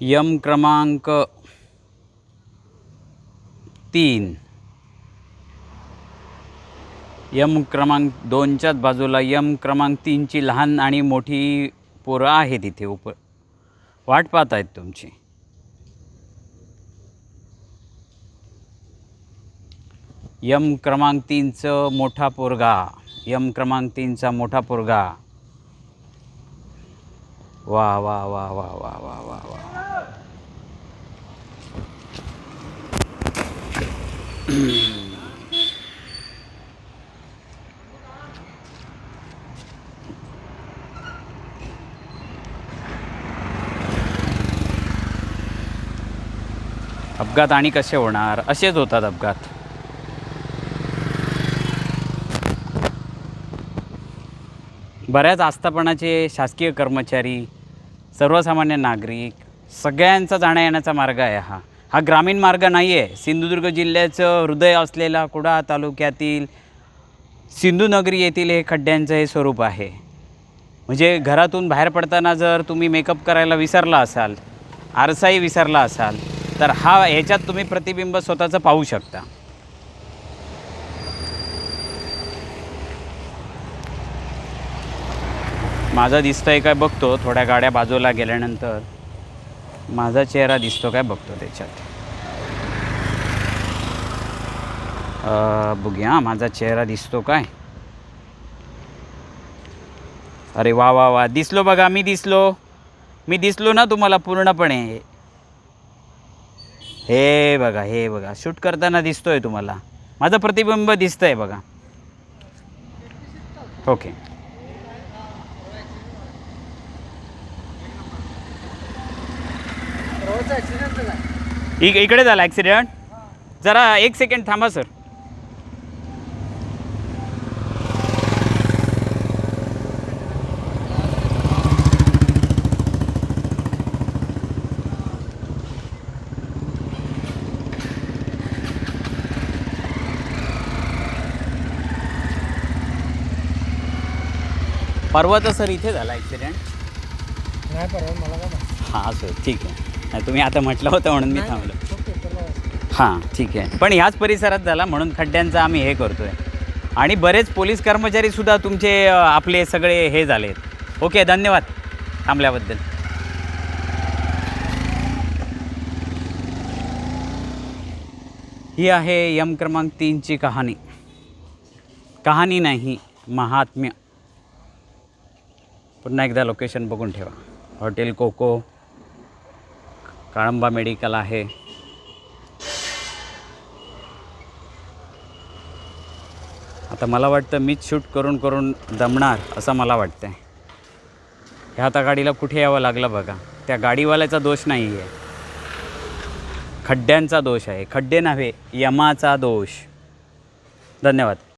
M क्रमांक तीन. M क्रमांक दोनच्याच बाजूला यम क्रमांक तीनची लहान आणि मोठी पोरं आहेत इथे उप वाट पाहत आहेत तुमची. यम क्रमांक तीनचं मोठा पोरगा. यम क्रमांक तीनचा मोठा पोरगा. वा वा वा वा वा वा वा वा. अपघात आणि कसे होणार? असेच होतात अपघात. बऱ्याच आस्थापनाचे शासकीय कर्मचारी सर्वसामान्य नागरिक सगळ्यांचा जाण्या येण्याचा मार्ग आहे हा. हा ग्रामीण मार्ग नाही आहे सिंधुदुर्ग जिल्ह्याचं हृदय असलेला कुडाळ तालुक्यातील सिंधुनगरी येथील हे खड्ड्यांचं हे स्वरूप आहे. म्हणजे घरातून बाहेर पडताना जर तुम्ही मेकअप करायला विसरला असाल आरसाही विसरला असाल तर हा ह्याच्यात तुम्ही प्रतिबिंब स्वतःचं पाहू शकता. माझा दिसतंय काय बघतो थोड्या गाड्या बाजूला गेल्यानंतर माझा चेहरा दिसतो काय बघतो त्याच्यात. बघूया माझा चेहरा दिसतो काय. अरे वा वा वा दिसलो बघा मी दिसलो. मी दिसलो ना तुम्हाला पूर्णपणे. हे बघा हे बघा शूट करताना दिसतोय तुम्हाला. माझं प्रतिबिंब दिसतंय बघा. ओके. इक इकडे झाला ॲक्सिडेंट जरा एक सेकंड थांबा सर परवाचा सर इथे झाला ॲक्सिडेंट नाही परवा मला माहिती. हां सर ठीक आहे. नाही तुम्ही आता म्हटलं होतं म्हणून मी थांबलो. हां ठीक आहे. पण ह्याच परिसरात झाला म्हणून खड्ड्यांचं आम्ही हे करतोय. आणि बरेच पोलीस कर्मचारीसुद्धा तुमचे अ, आपले सगळे हे झालेत. ओके धन्यवाद थांबल्याबद्दल. ही आहे यम क्रमांक तीनची कहाणी. कहाणी नाही महात्म्य. पुन्हा एकदा लोकेशन बघून ठेवा. हॉटेल कोको काळंबा मेडिकल आहे. आता मला वाटतं मीच शूट करून करून दमणार असं मला वाटतं आहे ह्या आता गाडीला कुठे यावं लागलं बघा. त्या गाडीवाल्याचा दोष नाही आहे खड्ड्यांचा दोष आहे. खड्डे नव्हे यमाचा दोष. धन्यवाद.